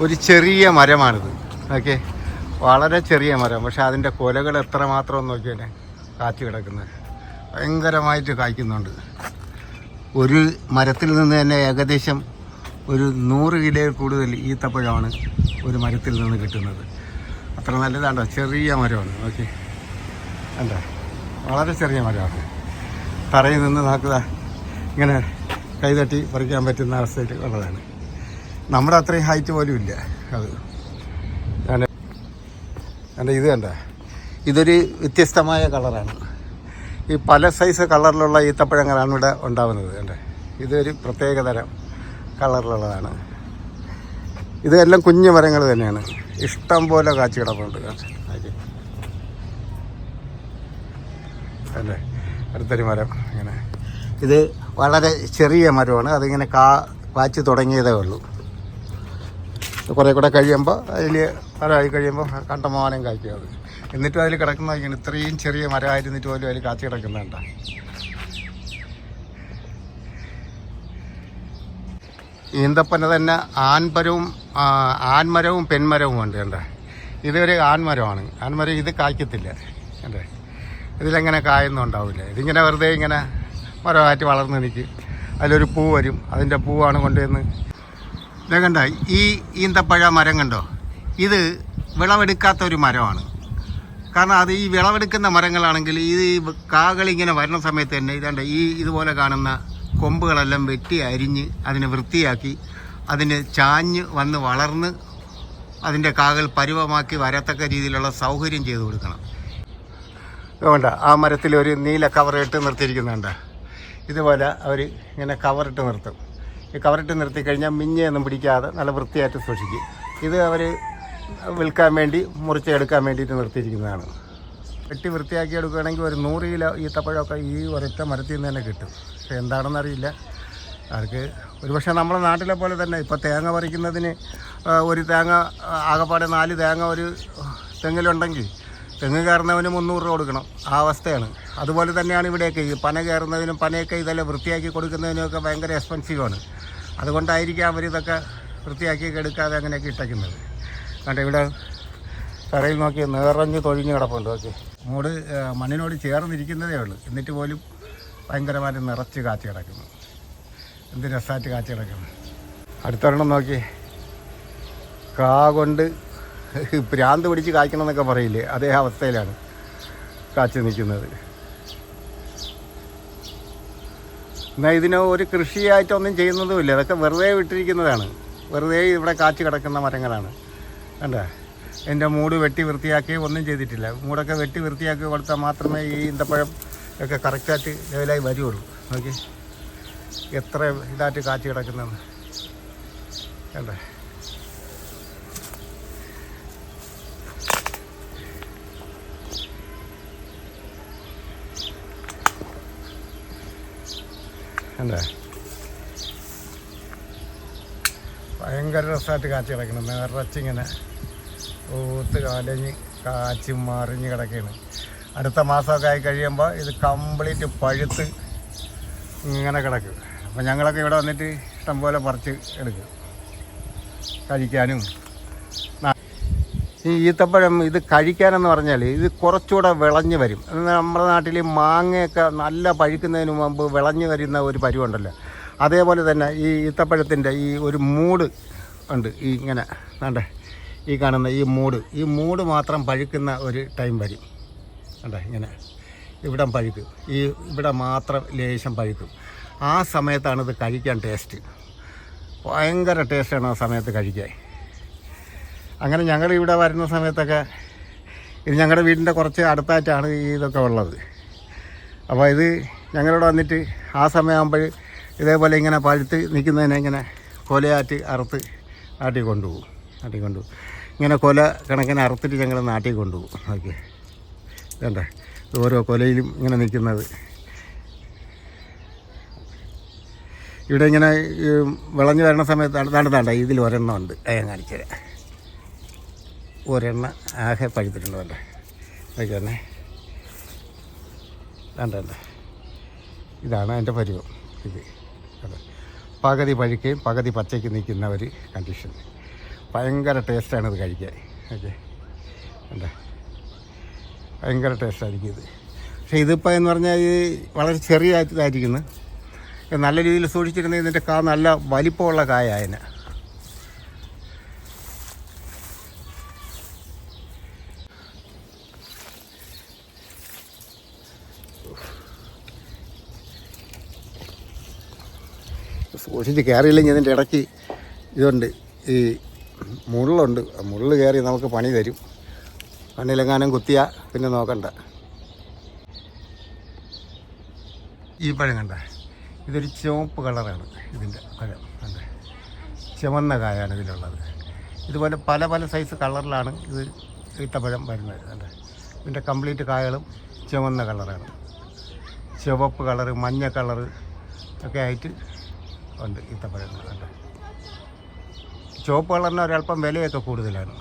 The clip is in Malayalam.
ഒരു ചെറിയ മരമാണിത്. ഓക്കെ? വളരെ ചെറിയ മരം. പക്ഷെ അതിന്റെ കൊലകൾ എത്രമാത്രം നോക്കിയാലേ കാച്ചു കിടക്കുന്നത്. ഭയങ്കരമായിട്ട് കായ്ക്കുന്നുണ്ട്. ഒരു മരത്തിൽ നിന്ന് തന്നെ ഏകദേശം ഒരു നൂറ് കിലോയിൽ കൂടുതൽ ഈത്തപ്പഴമാണ് ഒരു മരത്തിൽ നിന്ന് കിട്ടുന്നത്. അത്ര നല്ലതാണ്ടോ? ചെറിയ മരമാണ്. ഓക്കെ? എന്താ വളരെ ചെറിയ മരമാണ്. തറയിൽ നിന്ന് നോക്കുക ഇങ്ങനെ കൈതട്ടി പറിക്കാൻ പറ്റുന്ന അവസ്ഥയിൽ ഉള്ളതാണ്. നമ്മുടെ അത്രയും ഹൈറ്റ് പോലും ഇല്ല. അത്. കണ്ട ഇത് കണ്ട? ഇതൊരു വ്യത്യസ്തമായ കളറാണ്. ഈ പല സൈസ് കളറിലുള്ള ഈത്തപ്പഴങ്ങളാണ് ഇവിടെ ഉണ്ടാവുന്നത് കണ്ടേ? ഇതൊരു പ്രത്യേക തരം കളറിലുള്ളതാണ്. ഇതെല്ലാം കുഞ്ഞു മരങ്ങൾ തന്നെയാണ്. ഇഷ്ടം പോലെ കാച്ചു കിടപ്പുണ്ട്. അല്ലേ? അടുത്തൊരു മരം ഇങ്ങനെ. ഇത് വളരെ ചെറിയ മരമാണ്. അതിങ്ങനെ കാ കാച്ചു തുടങ്ങിയതേ ഉള്ളൂ. കുറേ കൂടെ കഴിയുമ്പോൾ അതിൽ മരമായി കഴിയുമ്പോൾ കണ്ടമാനം കായ്ക്കും അത്. എന്നിട്ടും അതിൽ കിടക്കുന്ന ഇത്രയും ചെറിയ മരമായിരുന്നിട്ട് പോലും അതിൽ കാച്ചു കിടക്കുന്നുണ്ട. ഈന്തപ്പന തന്നെ ആൺപരവും ആൺമരവും പെൺമരവും ഉണ്ട് കണ്ടേ? ഇതൊരു ആൺമരമാണ്. ആൺമരം ഇത് കായ്ക്കത്തില്ല കണ്ടേ? ഇതിലെങ്ങനെ കായൊന്നും ഉണ്ടാവില്ല ഇതിങ്ങനെ വെറുതെ ഇങ്ങനെ മരമായിട്ട് വളർന്ന് നിൽക്കും. അതിലൊരു പൂ വരും. അതിന്റെ പൂവാണ് കൊണ്ടുവന്ന് ഇതാ കണ്ട ഈ ഈന്തപ്പഴ മരം കണ്ടോ? ഇത് വിളവെടുക്കാത്ത ഒരു മരമാണ്. കാരണം അത് ഈ വിളവെടുക്കുന്ന മരങ്ങളാണെങ്കിൽ ഇത് ഈ കാകൾ ഇങ്ങനെ വരുന്ന സമയത്ത് തന്നെ ഇതാണ്ട് ഈ ഇതുപോലെ കാണുന്ന കൊമ്പുകളെല്ലാം വെട്ടി അരിഞ്ഞ് അതിനെ വൃത്തിയാക്കി അതിന് ചാഞ്ഞ് വന്ന് വളർന്ന് അതിന്റെ കാകൾ പരുവമാക്കി വരത്തക്ക രീതിയിലുള്ള സൗകര്യം ചെയ്തു കൊടുക്കണം. വേണ്ട ആ മരത്തിൽ ഒരു നീല കവറിട്ട് നിർത്തിയിരിക്കുന്നുണ്ട്. ഇതുപോലെ അവർ ഇങ്ങനെ കവറിട്ട് നിർത്തും. കവറിട്ട് നിർത്തി കഴിഞ്ഞാൽ മിഞ്ഞയൊന്നും പിടിക്കാതെ നല്ല വൃത്തിയായിട്ട് സൂക്ഷിക്കും. ഇത് അവർ വിൽക്കാൻ വേണ്ടി മുറിച്ചെടുക്കാൻ വേണ്ടിയിട്ട് നിർത്തിയിരിക്കുന്നതാണ്. വെട്ടി വൃത്തിയാക്കി എടുക്കുകയാണെങ്കിൽ ഒരു നൂറ് കിലോ ഈത്തപ്പഴമൊക്കെ ഈ ഒരൊറ്റ മരത്തിൽ നിന്ന് തന്നെ കിട്ടും. പക്ഷെ എന്താണെന്നറിയില്ല അവർക്ക് ഒരുപക്ഷെ നമ്മുടെ നാട്ടിലെ പോലെ തന്നെ ഇപ്പോൾ തേങ്ങ പറിക്കുന്നതിന് ഒരു തേങ്ങ ആകപ്പാടെ നാല് തേങ്ങ ഒരു തെങ്ങിലുണ്ടെങ്കിൽ തെങ്ങ് കയറുന്നവന് മുന്നൂറ് രൂപ കൊടുക്കണം. ആ അവസ്ഥയാണ്. അതുപോലെ തന്നെയാണ് ഇവിടെയൊക്കെ ഈ പന കയറുന്നതിനും പനയൊക്കെ ഇതെല്ലാം വൃത്തിയാക്കി കൊടുക്കുന്നതിനുമൊക്കെ ഭയങ്കര എക്സ്പെൻസീവാണ് അതുകൊണ്ടായിരിക്കാം അവരിതൊക്കെ വൃത്തിയാക്കി എടുക്കാതെ അങ്ങനെയൊക്കെ ഇട്ടയ്ക്കുന്നത് കണ്ട ഇവിടെ തറയിൽ നോക്കി നിറഞ്ഞ് തൊഴിഞ്ഞ് കിടപ്പുണ്ട് ഓക്കെ മൂട് മണ്ണിനോട് ചേർന്നിരിക്കുന്നതേ ഉള്ളൂ. എന്നിട്ട് പോലും ഭയങ്കരമായിട്ട് നിറച്ച് കാച്ചു കിടക്കുന്നു. എന്ത് രസമായിട്ട് കാച്ചു കിടക്കുന്നു. അടുത്തൊരെണ്ണം നോക്കി. കാ കൊണ്ട് ഭ്രാന്ത് പിടിച്ച് കായ്ക്കണം എന്നൊക്കെ പറയില്ലേ? അതേ അവസ്ഥയിലാണ് കാച്ചു നിൽക്കുന്നത്. എന്നാൽ ഇതിന് ഒരു കൃഷിയായിട്ടൊന്നും ചെയ്യുന്നതുമില്ല. അതൊക്കെ വെറുതെ വിട്ടിരിക്കുന്നതാണ്. വെറുതെ ഇവിടെ കാച്ചു കിടക്കുന്ന മരങ്ങളാണ്. കണ്ട? എന്റെ മൂട് വെട്ടി വൃത്തിയാക്കി ഒന്നും ചെയ്തിട്ടില്ല. മൂടൊക്കെ വെട്ടി വൃത്തിയാക്കി കൊടുത്താൽ മാത്രമേ ഈ ഈന്തപ്പഴം ഒക്കെ കറക്റ്റായിട്ട് ലെവലായി വരുള്ളൂ നോക്കി എത്ര ഇതായിട്ട് കാച്ചു കിടക്കുന്നതെന്ന്. കണ്ടേ? അല്ലേ? ഭയങ്കര രസമായിട്ട് കാച്ചി കിടക്കണം നിറച്ചിങ്ങനെ ഊത്ത് കാലഞ്ഞ് കാച്ചി മറിഞ്ഞ് കിടക്കുകയാണ്. അടുത്ത മാസമൊക്കെ ആയി കഴിയുമ്പോൾ ഇത് കംപ്ലീറ്റ് പഴുത്ത് ഇങ്ങനെ കിടക്കും. അപ്പോൾ ഞങ്ങളൊക്കെ ഇവിടെ വന്നിട്ട് ഇഷ്ടംപോലെ പറിച്ച് എടുക്കും. കഴിക്കാനും ഈ ഈത്തപ്പഴം ഇത് കഴിക്കാനെന്ന് പറഞ്ഞാൽ ഇത് കുറച്ചുകൂടെ വിളഞ്ഞ് വരും. നമ്മുടെ നാട്ടിൽ മാങ്ങയൊക്കെ നല്ല പഴുക്കുന്നതിന് മുമ്പ് വിളഞ്ഞ് വരുന്ന ഒരു പരുവുണ്ടല്ലോ. അതേപോലെ തന്നെ ഈ ഈത്തപ്പഴത്തിന്റെ ഈ ഒരു മൂട് ഉണ്ട്. ഈ ഇങ്ങനെ വേണ്ടേ ഈ കാണുന്ന ഈ മൂട്. ഈ മൂട് മാത്രം പഴുക്കുന്ന ഒരു ടൈം വരും. കണ്ടേ ഇങ്ങനെ. ഇവിടെ പഴുക്കും. ഈ ഇവിടെ മാത്രം ലേശം പഴുക്കും. ആ സമയത്താണ് ഇത് കഴിക്കാൻ ടേസ്റ്റ്. ഭയങ്കര ടേസ്റ്റാണ് ആ സമയത്ത് കഴിക്കാൻ. അങ്ങനെ ഞങ്ങൾ ഇവിടെ വരുന്ന സമയത്തൊക്കെ ഇത് ഞങ്ങളുടെ വീടിന്റെ കുറച്ച് അടുത്തായിട്ടാണ് ഈ ഇതൊക്കെ ഉള്ളത്. അപ്പോൾ ഇത് ഞങ്ങളിവിടെ വന്നിട്ട് ആ സമയമാകുമ്പോൾ ഇതേപോലെ ഇങ്ങനെ പഴുത്ത് നിൽക്കുന്നതിനെ ഇങ്ങനെ കൊലയാറ്റ് അറുത്ത് നാട്ടിൽ കൊണ്ടുപോകും നാട്ടിൽ കൊണ്ടുപോകും ഇങ്ങനെ കൊല കണക്കിന് അറുത്തിട്ട് ഞങ്ങൾ നാട്ടിൽ കൊണ്ടുപോകും ഓക്കെ വേണ്ടേ ഓരോ കൊലയിലും ഇങ്ങനെ നിൽക്കുന്നത്. ഇവിടെ ഇങ്ങനെ വിളഞ്ഞു വരുന്ന സമയത്ത് തണ്ട ഇതിൽ ഒരെണ്ണം ഉണ്ട്. അയ്യാൻ കാണിച്ചു തരാം ഒരെണ്ണം ആകെ പഴുത്തിട്ടുണ്ട് വേണ്ട നോക്കിയാണേ ഇതാണ് അതിന്റെ പരിവം. ഇത് അതെ പകുതി പഴുക്കുകയും പകുതി പച്ചയ്ക്ക് നിൽക്കുന്ന ഒരു കണ്ടീഷൻ ഭയങ്കര ടേസ്റ്റാണ് ഇത് കഴിക്കാൻ. ഓക്കെ. അല്ലേ ഭയങ്കര ടേസ്റ്റായിരിക്കും ഇത്. പക്ഷേ ഇതിപ്പോൾ എന്ന് പറഞ്ഞാൽ ഇത് വളരെ ചെറിയ ഇതായിരിക്കുന്നു. നല്ല രീതിയിൽ സൂക്ഷിച്ചിരുന്ന ഇതിന്റെ കാ നല്ല വലിപ്പമുള്ള കായായതിന് സൂക്ഷിച്ച് കയറിയില്ലെങ്കിൽ ഇതിന്റെ ഇടയ്ക്ക് ഇതുണ്ട്. ഈ മുള്ളുണ്ട്. മുള്ള് കയറി നമുക്ക് പണി തരും. കണ്ണിലെങ്ങാനും കുത്തിയാ പിന്നെ നോക്കണ്ട. ഈ പഴം കണ്ട ഇതൊരു ചുവപ്പ് കളറാണ് ഇതിന്റെ പഴം. കണ്ടേ ചുവന്ന കായാണ് ഇതിലുള്ളത്. ഇതുപോലെ പല പല സൈസ് കളറിലാണ് ഇത് ഈത്തപ്പഴം വരുന്നത്. കണ്ടേ ഇതിന്റെ കംപ്ലീറ്റ് കായകളും ചുവന്ന കളറാണ്. ചുവപ്പ് കളറ് മഞ്ഞ കളറ് ഒക്കെ ആയിട്ട് ഉണ്ട് ഈത്തപ്പഴങ്ങൾ ഉണ്ട്. ചുവപ്പ് കളറിന് ഒരല്പം വിലയൊക്കെ കൂടുതലാണ്